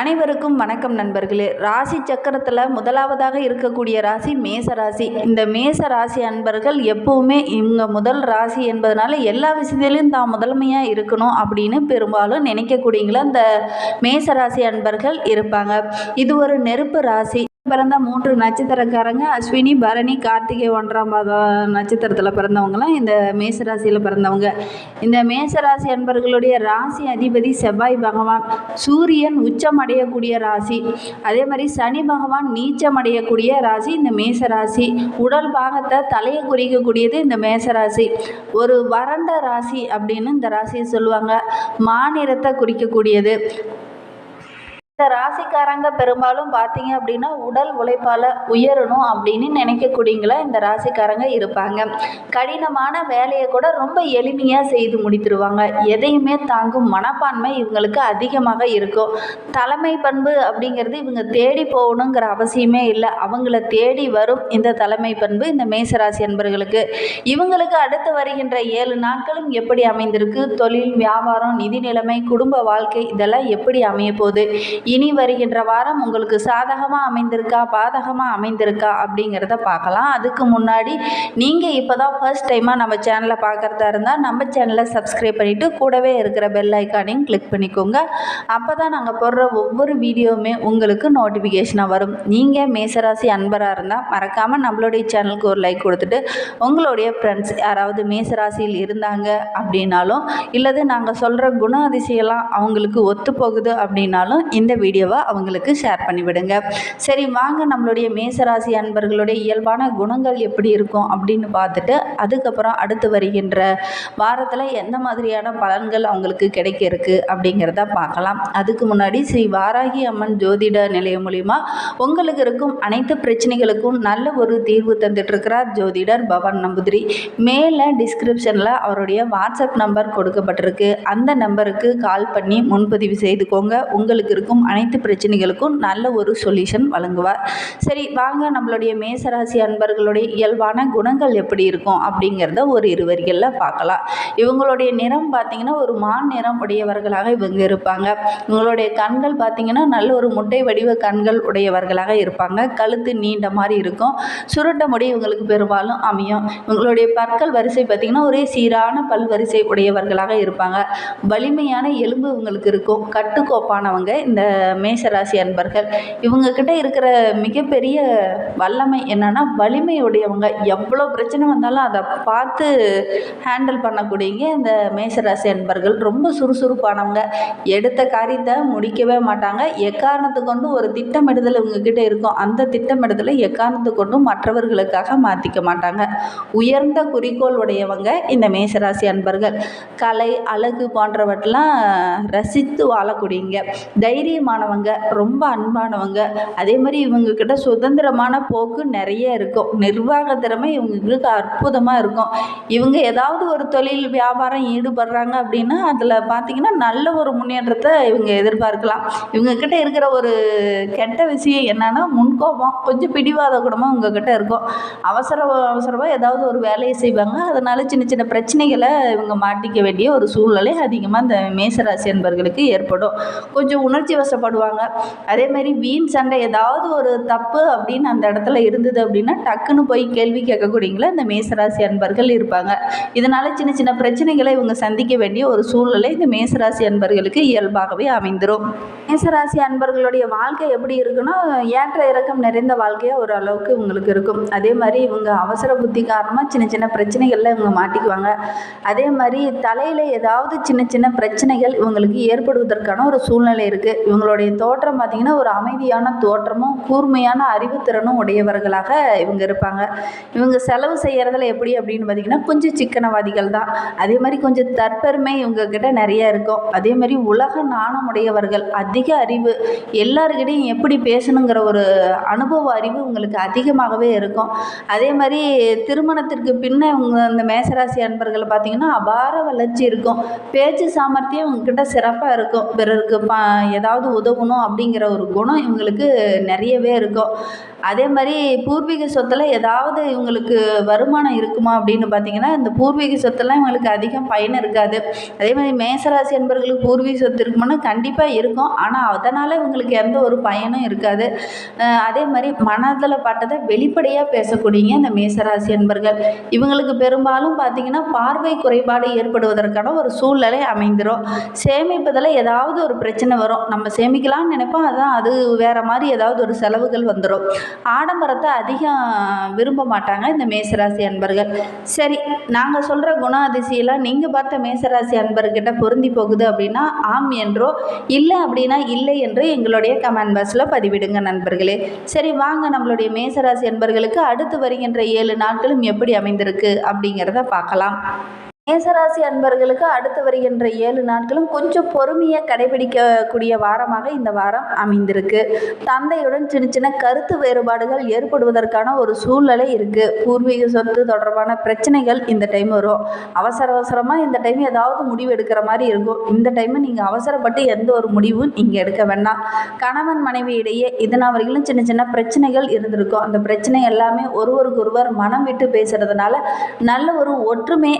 அனைவருக்கும் வணக்கம் நண்பர்களே. ராசி சக்கரத்தில் முதலாவதாக இருக்கக்கூடிய ராசி மேச ராசி. இந்த மேச ராசி அன்பர்கள் எப்பவுமே இவங்க முதல் ராசி என்பதனால எல்லா விஷயத்திலையும் தான் முதன்மையாக இருக்கணும் அப்படின்னு பெரும்பாலும் நினைக்கக்கூடியங்கள அந்த மேச ராசி அன்பர்கள் இருப்பாங்க. இது ஒரு நெருப்பு ராசி. பிறந்த மூன்று நட்சத்திரக்காரங்க அஸ்வினி பரணி கார்த்திகை ஒன்றாம் பாதம் நட்சத்திரத்தில் பிறந்தவங்களாம் இந்த மேசராசியில் பிறந்தவங்க. இந்த மேசராசி அன்பர்களுடைய ராசி அதிபதி செவ்வாய் பகவான். சூரியன் உச்சம் அடையக்கூடிய ராசி. அதே மாதிரி சனி பகவான் நீச்சம் அடையக்கூடிய ராசி இந்த மேசராசி. உடல் பாகத்தை தலையை குறிக்கக்கூடியது இந்த மேசராசி. ஒரு வறண்ட ராசி அப்படின்னு இந்த ராசியை சொல்லுவாங்க. மாநிலத்தை குறிக்கக்கூடியது. இந்த ராசிக்காரங்க பெரும்பாலும் பார்த்தீங்க அப்படின்னா உடல் உழைப்பால் உயரணும் அப்படின்னு நினைக்கக்கூடியங்கள இந்த ராசிக்காரங்க இருப்பாங்க. கடினமான வேலையை கூட ரொம்ப எளிமையாக செய்து முடித்துருவாங்க. எதையுமே தாங்கும் மனப்பான்மை இவங்களுக்கு அதிகமாக இருக்கும். தலைமை பண்பு அப்படிங்கிறது இவங்க தேடி போகணுங்கிற அவசியமே இல்லை. அவங்கள தேடி வரும் இந்த தலைமை பண்பு இந்த மேசராசி என்பர்களுக்கு இவங்களுக்கு அடுத்து வருகின்ற ஏழு நாட்களும் எப்படி அமைந்திருக்கு? தொழில் வியாபாரம் நிதி நிலைமை குடும்ப வாழ்க்கை இதெல்லாம் எப்படி அமைய போகுது இனி வருகின்ற வாரம் உங்களுக்கு சாதகமாக அமைந்திருக்கா பாதகமாக அமைந்திருக்கா அப்படிங்கிறத பார்க்கலாம். அதுக்கு முன்னாடி நீங்கள் இப்போ தான் ஃபர்ஸ்ட் டைமாக நம்ம சேனலை பார்க்குறதா இருந்தால் நம்ம சேனலை சப்ஸ்கிரைப் பண்ணிவிட்டு கூடவே இருக்கிற பெல் ஐக்கானையும் கிளிக் பண்ணிக்கோங்க. அப்போ தான் நாங்கள் போடுற ஒவ்வொரு வீடியோவுமே உங்களுக்கு நோட்டிஃபிகேஷனாக வரும். நீங்கள் மேசராசி அன்பராக இருந்தால் மறக்காமல் நம்மளுடைய சேனலுக்கு ஒரு லைக் கொடுத்துட்டு உங்களுடைய ஃப்ரெண்ட்ஸ் யாராவது மேசராசியில் இருந்தாங்க அப்படின்னாலும் இல்லது நாங்கள் சொல்கிற குண அதிசயம்லாம் அவங்களுக்கு ஒத்து போகுது அப்படின்னாலும் இந்த வீடியோவை அவங்களுக்கு ஷேர் பண்ணிவிடுங்க. சரி வாங்க நம்மளுடைய மேசராசி அன்பர்களுடைய இயல்பான குணங்கள் எப்படி இருக்கும் அப்படின்னு பார்த்துட்டு அதுக்கப்புறம் அடுத்து வருகின்ற வாரத்தில் எந்த மாதிரியான பலன்கள் அவங்களுக்கு கிடைக்க இருக்கு அப்படிங்கிறத பார்க்கலாம். அதுக்கு முன்னாடி ஸ்ரீ வாராகி அம்மன் ஜோதிட நிலையம் மூலிமா உங்களுக்கு இருக்கும் அனைத்து பிரச்சனைகளுக்கும் நல்ல ஒரு தீர்வு தந்துட்டுருக்கிறார் ஜோதிடர் பவன் நம்பூதிரி. மேலே டிஸ்கிரிப்ஷனில் அவருடைய வாட்ஸ்அப் நம்பர் கொடுக்கப்பட்டிருக்கு. அந்த நம்பருக்கு கால் பண்ணி முன்பதிவு செய்துக்கோங்க. உங்களுக்கு இருக்கும் அனைத்து பிரச்சனைகளுக்கும் நல்ல ஒரு சொல்யூஷன் வழங்குவார். சரி வாங்க நம்மளுடைய மேசராசி அன்பர்களுடைய இயல்பான குணங்கள் எப்படி இருக்கும் அப்படிங்கிறத ஒரு இரு வரிகளில் பார்க்கலாம். இவங்களுடைய நிறம் பார்த்தீங்கன்னா ஒரு மான் நிறம் உடையவர்களாக இவங்க இருப்பாங்க. இவங்களுடைய கண்கள் பார்த்தீங்கன்னா நல்ல ஒரு முட்டை வடிவ கண்கள் உடையவர்களாக இருப்பாங்க. கழுத்து நீண்ட மாதிரி இருக்கும். சுருட்ட முடி இவங்களுக்கு பெரும்பாலும் அமையும். இவங்களுடைய பற்கள் வரிசை பார்த்திங்கன்னா ஒரே சீரான பல் வரிசை உடையவர்களாக இருப்பாங்க. வலிமையான எலும்பு இவங்களுக்கு இருக்கும். கட்டுக்கோப்பானவங்க இந்த மேசராசி அன்பர்கள் இவங்கக்கிட்ட இருக்கிற மிகப்பெரிய வல்லமை என்னென்னா வலிமையுடையவங்க. எவ்வளோ பிரச்சனை வந்தாலும் அதை பார்த்து ஹேண்டில் பண்ணக்கூடியவங்க இந்த மேசராசி அன்பர்கள். ரொம்ப சுறுசுறுப்பானவங்க. எடுத்த காரியத்தை முடிக்கவே மாட்டாங்க. எக்காரணத்தை கொண்டு ஒரு திட்டமிடுதல் இவங்கக்கிட்ட இருக்கும். அந்த திட்டமிடுதலை எக்காரணத்து கொண்டும் மற்றவர்களுக்காக மாற்றிக்க மாட்டாங்க. உயர்ந்த குறிக்கோள் உடையவங்க இந்த மேசராசி அன்பர்கள். கலை அழகு போன்றவற்றெல்லாம் ரசித்து வாழக்கூடியங்க தைரியம் தைரியமானவங்க ரொம்ப அன்பானவங்க. அதே மாதிரி இவங்கக்கிட்ட சுதந்திரமான போக்கு நிறைய இருக்கும். நிர்வாக திறமை இவங்களுக்கு அற்புதமாக இருக்கும். இவங்க ஏதாவது ஒரு தொழில் வியாபாரம் ஈடுபடுறாங்க அப்படின்னா அதில் பார்த்திங்கன்னா நல்ல ஒரு முன்னேற்றத்தை இவங்க எதிர்பார்க்கலாம். இவங்கக்கிட்ட இருக்கிற ஒரு கெட்ட விஷயம் என்னென்னா முன்கோபம் கொஞ்சம் பிடிவாத குணமாக உங்ககிட்ட இருக்கும். அவசர அவசரமாக ஏதாவது ஒரு வேலையை செய்வாங்க. அதனால் சின்ன சின்ன பிரச்சனைகளை இவங்க மாட்டிக்க வேண்டிய ஒரு சூழ்நிலை அதிகமாக இந்த மேசராசி என்பவர்களுக்கு ஏற்படும். கொஞ்சம் உணர்ச்சி வச அதே மாதிரி வீண் சண்டை ஏதாவது ஒரு தப்பு அப்படின்னு அந்த இடத்துல இருந்தது அப்படின்னா டக்குன்னு போய் கேள்வி கேட்கக்கூடியங்கள இந்த மேசராசி அன்பர்கள் இருப்பாங்க. இதனால் சின்ன சின்ன பிரச்சனைகளை இவங்க சந்திக்க வேண்டிய ஒரு சூழ்நிலை இந்த மேசராசி அன்பர்களுக்கு இயல்பாகவே அமைந்துடும் மேசராசி அன்பர்களுடைய வாழ்க்கை எப்படி இருக்குன்னா ஏற்ற இறக்கம் நிறைந்த வாழ்க்கையாக ஒரு அளவுக்கு இவங்களுக்கு இருக்கும். அதே மாதிரி இவங்க அவசர புத்தி காரணமாக சின்ன சின்ன பிரச்சனைகளில் இவங்க மாட்டிக்குவாங்க. அதே மாதிரி தலையில் ஏதாவது சின்ன சின்ன பிரச்சனைகள் இவங்களுக்கு ஏற்படுவதற்கான ஒரு சூழ்நிலை இருக்குது இவங்க இவங்களுடைய தோற்றம் பார்த்திங்கன்னா ஒரு அமைதியான தோற்றமும் கூர்மையான அறிவுத்திறனும் உடையவர்களாக இவங்க இருப்பாங்க. இவங்க செலவு செய்கிறதுல எப்படி அப்படின்னு பார்த்திங்கன்னா கொஞ்சம் சிக்கனவாதிகள் தான். அதே மாதிரி கொஞ்சம் தற்பெருமை இவங்கக்கிட்ட நிறைய இருக்கும். அதே மாதிரி உலக நாணம் உடையவர்கள் அதிக அறிவு எல்லாருக்கிட்டையும் எப்படி பேசணுங்கிற ஒரு அனுபவ அறிவு உங்களுக்கு அதிகமாகவே இருக்கும். அதே மாதிரி திருமணத்திற்கு பின்ன இவங்க இந்த மேசராசி அன்பர்கள் பார்த்திங்கன்னா அபார வளர்ச்சி இருக்கும். பேச்சு சாமர்த்தியம் இவங்கக்கிட்ட சிறப்பாக இருக்கும். பிறருக்கு ப ஏதாவது உதவணும் அப்படிங்கிற ஒரு குணம் இவங்களுக்கு நிறையவே இருக்கும். அதே மாதிரி பூர்வீக சொத்தில் ஏதாவது இவங்களுக்கு வருமானம் இருக்குமா அப்படின்னு பார்த்தீங்கன்னா இந்த பூர்வீக சொத்தெல்லாம் இவங்களுக்கு அதிகம் பயன் இருக்காது. அதே மாதிரி மேசராசி என்பர்களுக்கு பூர்வீக சொத்து இருக்குமானா கண்டிப்பாக இருக்கும். ஆனால் அதனால் இவங்களுக்கு எந்த ஒரு பயனும் இருக்காது. அதே மாதிரி மனதில் பட்டதை வெளிப்படையாக பேசக்கூடியங்க இந்த மேசராசி என்பர்கள் இவங்களுக்கு பெரும்பாலும் பார்த்தீங்கன்னா பார்வை குறைபாடு ஏற்படுவதற்கான ஒரு சூழ்நிலை அமைந்துடும் சேமிப்பதில் ஏதாவது ஒரு பிரச்சனை வரும். நம்ம சேமிக்கலாம்னு நினைப்போம். அதான் அது வேறு மாதிரி ஏதாவது ஒரு செலவுகள் வந்துடும் ஆடம்பரத்தை அதிகம் விரும்ப மாட்டாங்க இந்த மேசராசி அன்பர்கள். சரி நாங்கள் சொல்கிற குணாதிசயெல்லாம் நீங்கள் பார்த்த மேசராசி அன்பர்கிட்ட பொருந்தி போகுது அப்படின்னா ஆம் என்றோ இல்லை அப்படின்னா இல்லை என்று எங்களுடைய கமெண்ட் பாக்ஸில் பதிவிடுங்க நண்பர்களே. சரி வாங்க நம்மளுடைய மேசராசி அன்பர்களுக்கு அடுத்து வருகின்ற ஏழு நாட்களும் எப்படி அமைந்திருக்கு அப்படிங்கிறத பார்க்கலாம். மேசராசி அன்பர்களுக்கு அடுத்து வருகின்ற ஏழு நாட்களும் கொஞ்சம் பொறுமையாக கடைபிடிக்கக்கூடிய வாரமாக இந்த வாரம் அமைந்திருக்கு. தந்தையுடன் சின்ன சின்ன கருத்து வேறுபாடுகள் ஏற்படுவதற்கான ஒரு சூழ்நிலை இருக்குது பூர்வீக சொத்து தொடர்பான பிரச்சனைகள் இந்த டைம் வரும். அவசர அவசரமாக இந்த டைம் ஏதாவது முடிவு எடுக்கிற மாதிரி இருக்கும். இந்த டைம் நீங்கள் அவசரப்பட்டு எந்த ஒரு முடிவும் நீங்கள் எடுக்க வேண்டாம். கணவன் மனைவி இடையே இதனால் வரையிலும் சின்ன சின்ன பிரச்சனைகள் இருந்திருக்கும். அந்த பிரச்சனை எல்லாமே ஒருவருக்கொருவர் மனம் விட்டு பேசுறதுனால நல்ல ஒரு ஒற்றுமை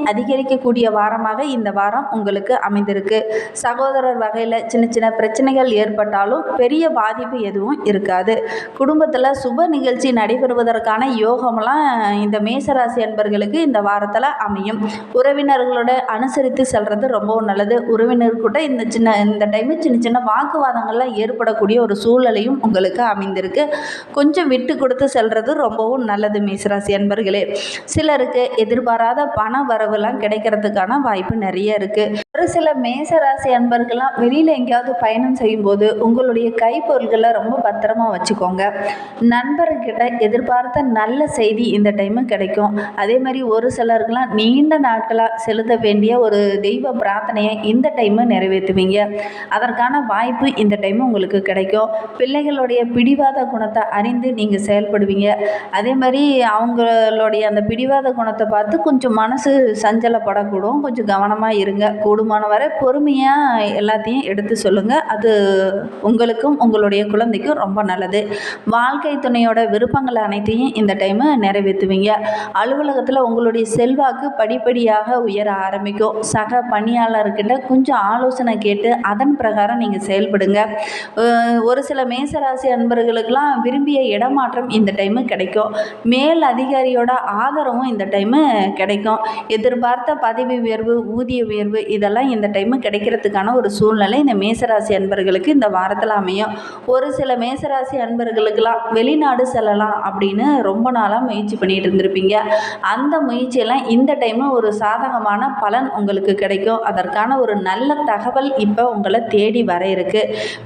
அதிகரிக்கக்கூடிய வாரமாக இந்த வாரம் உங்களுக்கு அமைந்திருக்கு. சகோதரர் வகையில் சின்ன சின்ன பிரச்சனைகள் ஏற்பட்டாலும் பெரிய பாதிப்பு எதுவும் இருக்காது. குடும்பத்தில் சுப நிகழ்ச்சி நடைபெறுவதற்கான யோகமெல்லாம் இந்த மேசராசி அன்பர்களுக்கு இந்த வாரத்தில் அமையும். உறவினர்களோட அனுசரித்து செல்கிறது ரொம்பவும் நல்லது. உறவினர் கூட இந்த சின்ன இந்த டைமு சின்ன சின்ன வாக்குவாதங்கள்லாம் ஏற்படக்கூடிய ஒரு சூழலையும் உங்களுக்கு அமைந்திருக்கு. கொஞ்சம் விட்டு கொடுத்து செல்கிறது ரொம்பவும் நல்லது மேசராசி அன்பர்களே. சிலருக்கு எதிர்பாராத பண வரவுலாம் கிடைக்கிறதுக்கான வாய்ப்பு நிறைய இருக்குது ஒரு சில மேசராசி அன்பர்கள்லாம் வெளியில் எங்கேயாவது பயணம் செய்யும்போது உங்களுடைய கைப்பொருள்களை ரொம்ப பத்திரமா வச்சுக்கோங்க. நண்பர்கிட்ட எதிர்பார்த்த நல்ல செய்தி இந்த டைமு கிடைக்கும். அதே மாதிரி ஒரு சிலருக்கெல்லாம் நீண்ட நாட்களாக செலுத்த வேண்டிய ஒரு தெய்வ பிரார்த்தனையை இந்த டைமு நிறைவேற்றுவீங்க. அதற்கான வாய்ப்பு இந்த டைம் உங்களுக்கு கிடைக்கும். பிள்ளைகளுடைய பிடிவாத குணத்தை அறிந்து நீங்கள் செயல்படுவீங்க. அதே மாதிரி அவங்களுடைய அந்த பிடிவாத குணத்தை பார்த்து கொஞ்சம் மனசு படக்கூடும். கொஞ்சம் கவனமாக இருங்க. கூடுமான வரை பொறுமையாக எல்லாத்தையும் எடுத்து சொல்லுங்கள் அது உங்களுக்கும் உங்களுடைய குழந்தைக்கும் ரொம்ப நல்லது. வாழ்க்கை துணையோட விருப்பங்கள் அனைத்தையும் இந்த டைமு நிறைவேற்றுவீங்க. அலுவலகத்தில் உங்களுடைய செல்வாக்கு படிப்படியாக உயர ஆரம்பிக்கும். சக பணியாளர்கிட்ட கொஞ்சம் ஆலோசனை கேட்டு அதன் பிரகாரம் நீங்கள் செயல்படுங்க. ஒரு சில மேசராசி அன்பர்களுக்கெல்லாம் விரும்பிய இடமாற்றம் இந்த டைமு கிடைக்கும். மேல் அதிகாரியோட ஆதரவும் இந்த டைமு கிடைக்கும். எதிர்பார்த்த பதவி உயர்வு ஊதிய உயர்வு இதெல்லாம் இந்த டைமு கிடைக்கிறதுக்கான ஒரு சூழ்நிலை இந்த மேசராசி அன்பர்களுக்கு இந்த வாரத்தில் அமையும். ஒரு சில மேசராசி அன்பர்களுக்கெல்லாம் வெளிநாடு செல்லலாம் அப்படின்னு ரொம்ப நாளாக முயற்சி பண்ணிட்டு இருந்திருப்பீங்க. அந்த முயற்சியெல்லாம் இந்த டைமு ஒரு சாதகமான பலன் உங்களுக்கு கிடைக்கும். அதற்கான ஒரு நல்ல தகவல் இப்போ உங்களை தேடி வர இருக்கு.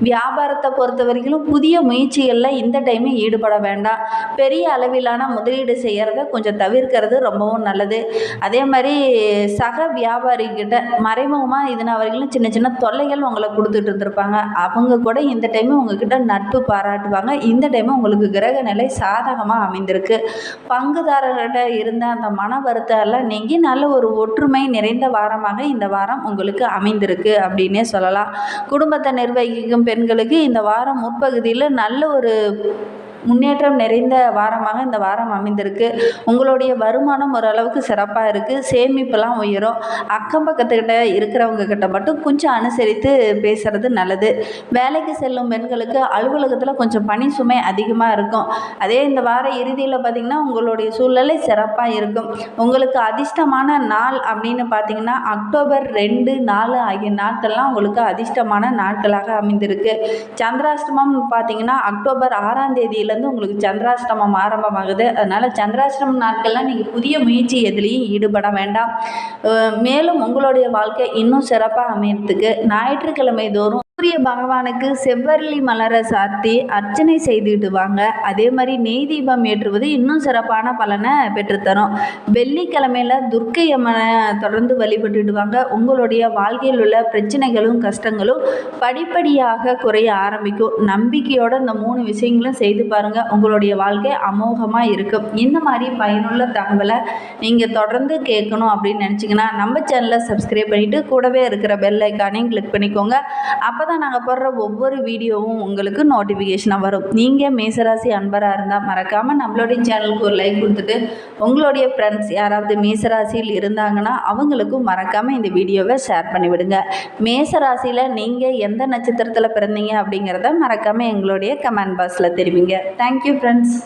வியாபாரத்தை பொறுத்த வரைக்கும் புதிய முயற்சிகளில் இந்த டைமு ஈடுபட வேண்டாம். பெரிய அளவிலான முதலீடு செய்கிறத கொஞ்சம் தவிர்க்கிறது ரொம்பவும் நல்லது. அதே மாதிரி சக வியாபாரிகிட்ட மறைமுகமாக இதனால் வரைக்கும் சின்ன சின்ன தொல்லைகள் உங்களை கொடுத்துட்டு இருந்திருப்பாங்க. அவங்க கூட இந்த டைமு உங்ககிட்ட நட்பு பாராட்டுவாங்க. இந்த டைமு உங்களுக்கு கிரக நிலை சாதகமாக அமைந்திருக்கு. பங்குதாரர்கிட்ட இருந்த அந்த மன வருத்தம் எல்லாம் நீங்கி நல்ல ஒரு ஒற்றுமை நிறைந்த வாரமாக இந்த வாரம் உங்களுக்கு அமைந்திருக்கு அப்படின்னே சொல்லலாம். குடும்பத்தை நிர்வகிக்கும் பெண்களுக்கு இந்த வாரம் முற்பகுதியில் நல்ல ஒரு முன்னேற்றம் நிறைந்த வாரமாக இந்த வாரம் அமைந்திருக்கு. உங்களுடைய வருமானம் ஓரளவுக்கு சிறப்பாக இருக்குது சேமிப்பெல்லாம் உயரும். அக்கம் பக்கத்துக்கிட்ட இருக்கிறவங்க கிட்ட மட்டும் கொஞ்சம் அனுசரித்து பேசுறது நல்லது. வேலைக்கு செல்லும் பெண்களுக்கு அலுவலகத்தில் கொஞ்சம் பணி சுமை அதிகமாக இருக்கும். அதே இந்த வார இறுதியில் பார்த்திங்கன்னா உங்களுடைய சூழ்நிலை சிறப்பாக இருக்கும். உங்களுக்கு அதிர்ஷ்டமான நாள் அப்படின்னு பார்த்தீங்கன்னா அக்டோபர் ரெண்டு நாலு ஆகிய நாட்கள்லாம் உங்களுக்கு அதிர்ஷ்டமான நாட்களாக அமைந்திருக்கு. சந்திராஷ்டமம் பார்த்தீங்கன்னா அக்டோபர் ஆறாம் தேதியிலேருந்து உங்களுக்கு சந்திராஷ்டமம் ஆரம்பமாகுது. அதனால் சந்திராஷ்டமம் நாட்கள்லாம் நீங்கள் புதிய முயற்சி எதுலேயும் ஈடுபட வேண்டாம். மேலும் உங்களுடைய வாழ்க்கை இன்னும் சிறப்பாக அமையறதுக்கு ஞாயிற்றுக்கிழமை தோறும் சூரிய பகவானுக்கு செவ்வரளி மலரை சாத்தி அர்ச்சனை செய்துட்டு வாங்க அதே மாதிரி நெய் தீபம் ஏற்றுவது இன்னும் சிறப்பான பலனை பெற்றுத்தரும். வெள்ளிக்கிழமையில துர்க்கை அம்மனை தொடர்ந்து வழிபட்டுட்டு வாங்க உங்களுடைய வாழ்க்கையில் உள்ள பிரச்சனைகளும் கஷ்டங்களும் படிப்படியாக குறைய ஆரம்பிக்கும். நம்பிக்கையோட இந்த மூணு விஷயங்களும் செய்து பாருங்க. உங்களுடைய வாழ்க்கை அமோகமாக இருக்கும். இந்த மாதிரி பயனுள்ள தகவலை நீங்கள் தொடர்ந்து கேட்கணும் அப்படின்னு நினச்சிங்கன்னா நம்ம சேனலை சப்ஸ்கிரைப் பண்ணிவிட்டு கூடவே இருக்கிற பெல் ஐக்கானையும் கிளிக் பண்ணிக்கோங்க. அப்போ தான் நாங்கள் போடுற ஒவ்வொரு வீடியோவும் உங்களுக்கு நோட்டிஃபிகேஷனாக வரும். நீங்கள் மேசராசி அன்பராக இருந்தால் மறக்காமல் நம்மளுடைய சேனலுக்கு ஒரு லைக் கொடுத்துட்டு உங்களுடைய ஃப்ரெண்ட்ஸ் யாராவது மேசராசியில் இருந்தாங்கன்னா அவங்களுக்கும் மறக்காமல் இந்த வீடியோவை ஷேர் பண்ணிவிடுங்க. மேசராசியில் நீங்கள் எந்த நட்சத்திரத்தில் பிறந்தீங்க அப்படிங்கிறத மறக்காமல் எங்களுடைய கமெண்ட் பாக்ஸில் தெரிவிங்க. Thank you friends